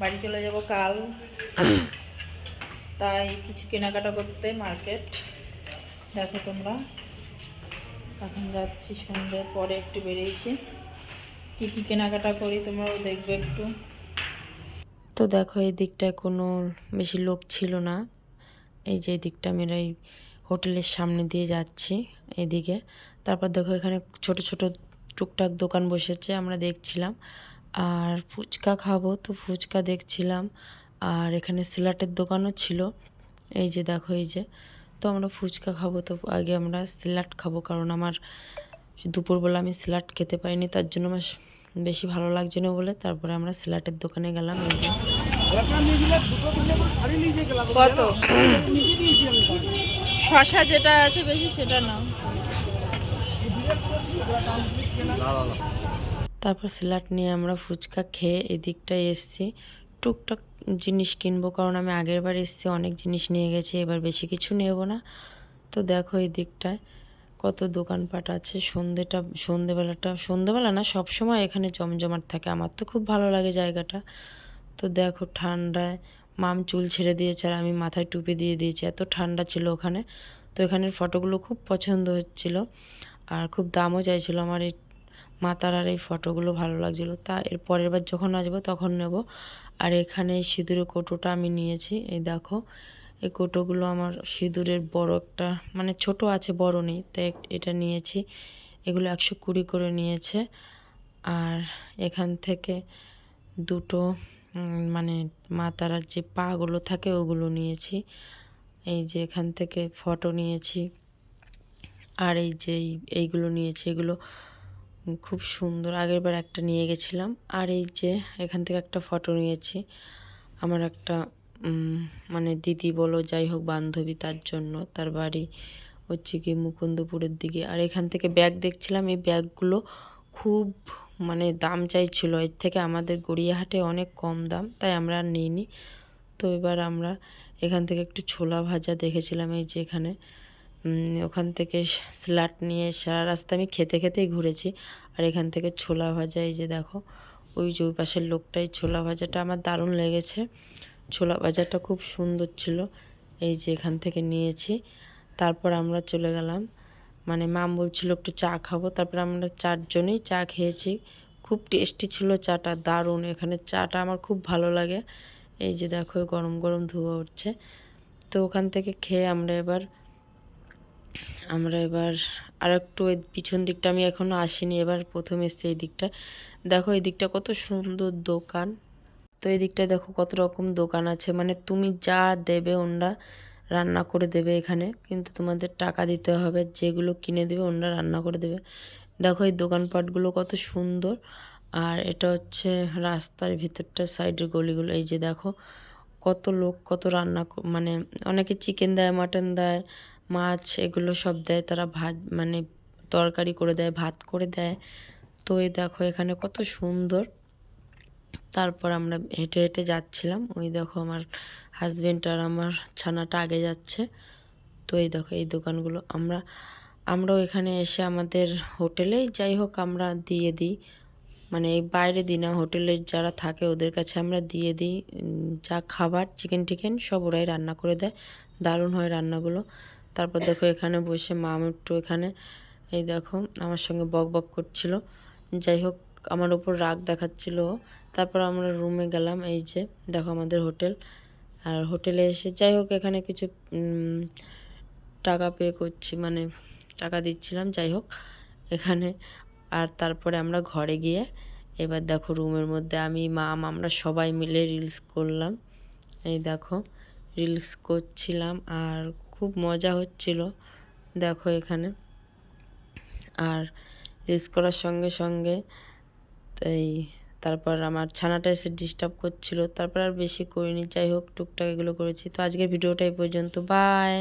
বাড়ি চলে যাব কাল। তাই কিছু কেনাকাটা করতে মার্কেট। দেখো তোমরা। এখন যাচ্ছি সন্ধ্যের পরে একটু বেরিয়েছি। কি কি কেনাকাটা করি তোমরাও দেখবে একটু। তো দেখো, এই দিকটায় কোনো বেশি লোক ছিল না। এই যে দিকটা আমি এই হোটেলের সামনে দিয়ে যাচ্ছি এদিকে। তারপর দেখো এখানে ছোট ছোট টুকটাক দোকান বসেছে, আমরা দেখছিলাম। আর ফুচকা খাব তো ফুচকা দেখছিলাম। আর এখানে সিলাটের দোকানও ছিল। এই যে দেখো এই যে। তো আমরা ফুচকা খাব তো আগে আমরা সিলাট খাব কারণ আমার দুপুরবেলা আমি স্যালাড খেতে পারিনি তার জন্য আমার বেশি ভালো লাগছে না বলে। তারপরে আমরা স্যালাডের দোকানে গেলাম এই যে। কত? শশা যেটা আছে বেশি সেটা নাও। তারপর স্যালাড নিয়ে আমরা ফুচকা খেয়ে এদিকটায় এসছি। টুকটাক জিনিস কিনবো, কারণ আমি আগের বার এসছি, অনেক জিনিস নিয়ে গেছি, এবার বেশি কিছু নেব না। তো দেখো এই দিকটায় কত দোকানপাট আছে, সন্ধেটা, সন্ধেবেলাটা, সন্ধেবেলা না সব সময় এখানে জমজমাট থাকে। আমার তো খুব ভালো লাগে জায়গাটা। তো দেখো ঠান্ডায়, মাম চুল ছেড়ে দিয়েছে আর আমি মাথায় টুপি দিয়ে দিয়েছি, এত ঠান্ডা ছিল ওখানে। তো এখানের ফটোগুলো খুব পছন্দ হচ্ছিল আর খুব দামও চাইছিল আমার এই মাতার আর এই ফটোগুলো ভালো লাগছিল। তা এর পরের বার যখন আসব তখন নেব। আর এখানে এই সিঁদুরের কৌটোটা আমি নিয়েছি, এই দেখো। এই কৌটোগুলো আমার সিঁদুরের বড় একটা মানে ছোট আছে, বড় নেই, তাই এটা নিয়েছি। এগুলো একশো কুড়ি করে নিয়েছে। আর এখান থেকে দুটো মানে মা তারার যে পাগুলো থাকে ওগুলো নিয়েছি। এই যে এখান থেকে ফটো নিয়েছি। আর এই যে এইগুলো নিয়েছি, এগুলো খুব সুন্দর, আগের বার একটা নিয়ে গেছিলাম। আর এই যে এখান থেকে একটা ফটো নিয়েছি। আমার একটা মানে দিদি বলো, যাই হোক বান্ধবী, তার জন্য। তার বাড়ি হচ্ছে কি মুকুন্দপুরের দিকে। আর এখান থেকে ব্যাগ দেখছিলাম, এই ব্যাগগুলো খুব মানে দাম চাইছিল। এর থেকে আমাদের গড়িয়াহাটে অনেক কম দাম, তাই আমরা আর নিইনি। তো এবার আমরা এখান থেকে একটু ছোলা ভাজা দেখেছিলাম এই যে এখানে। ওখান থেকে স্যালাড নিয়ে সারা রাস্তা আমি খেতে খেতেই ঘুরেছি। আর এখান থেকে ছোলা ভাজা, এই যে দেখো, ওই যে ওই পাশের লোকটাই ছোলা ভাজাটা আমার দারুণ লেগেছে। ছোলা ভাজাটা খুব সুন্দর ছিল, এই যে এখান থেকে নিয়েছি। তারপর আমরা চলে গেলাম মানে মাম বলছিল একটু চা খাব। তারপর আমরা চারজনেই চা খেয়েছি। খুব টেস্টি ছিল চাটা, দারুণ। এখানে চাটা আমার খুব ভালো লাগে। এই যে দেখো, গরম গরম ধোয়া উঠছে। তো ওখান থেকে খেয়ে আমরা এবার আমরা এবার আর একটু ওই পিছন দিকটা, আমি এখনও আসিনি, এবার প্রথম এসছি এই দিকটা। দেখো এই দিকটা কত সুন্দর দোকান। তো এই দিকটায় দেখো কত রকম দোকান আছে। মানে তুমি যা দেবে ওনরা রান্না করে দেবে এখানে, কিন্তু তোমাদের টাকা দিতে হবে, যেগুলো কিনে দেবে ওনরা রান্না করে দেবে। দেখো এই দোকানপাটগুলো কত সুন্দর। আর এটা হচ্ছে রাস্তার ভিতরটা, সাইডের গলিগুলো, এই যে দেখো। কত লোক, কত রান্না মানে অনেকে চিকেন দেয় মাটন দেয়, মাছ এগুলো সব দেয়, তারা ভাত মানে তরকারি করে দেয়, ভাত করে দেয়। তো এই দেখো এখানে কত সুন্দর। তারপর আমরা হেঁটে হেঁটে যাচ্ছিলাম। ওই দেখো আমার হাজবেন্ড আর আমার ছানাটা আগে যাচ্ছে। তো এই দেখো এই দোকানগুলো, আমরা, আমরাও এখানে এসে আমাদের হোটেলেই যাই হোক আমরা দিয়ে দিই। মানে বাইরে দিই না হোটেলের যারা থাকে ওদের কাছে আমরা দিয়ে দিই যা খাবার চিকেন টিকেন সব ওরাই রান্না করে দেয়। দারুণ হয় রান্নাগুলো। তারপর দেখো এখানে বসে মাম একটু এখানে, এই দেখো আমার সঙ্গে বক বক করছিল। যাই হোক, আমার ওপর রাগ দেখাচ্ছিল। তারপর আমরা রুমে গেলাম, এই যে দেখো আমাদের হোটেল। আর হোটেলে এসে, যাই হোক এখানে কিছু টাকা পে করছি মানে টাকা দিচ্ছিলাম, যাই হোক। এখানে আর তারপরে আমরা ঘরে গিয়ে এবার দেখো রুমের মধ্যে আমি মাম আমরা সবাই মিলে রিলস করলাম। এই দেখো রিলস করছিলাম আর খুব মজা হচ্ছিল। দেখো এখানে। আর রিলস করার সঙ্গে সঙ্গে এই তারপর আমার ছানাটা এসে ডিস্টার্ব করছিল। তারপর আর বেশি করিনি। যাই হোক, টুকটাক এগুলো করেছি। তো আজকের ভিডিওটা এই পর্যন্ত। বাই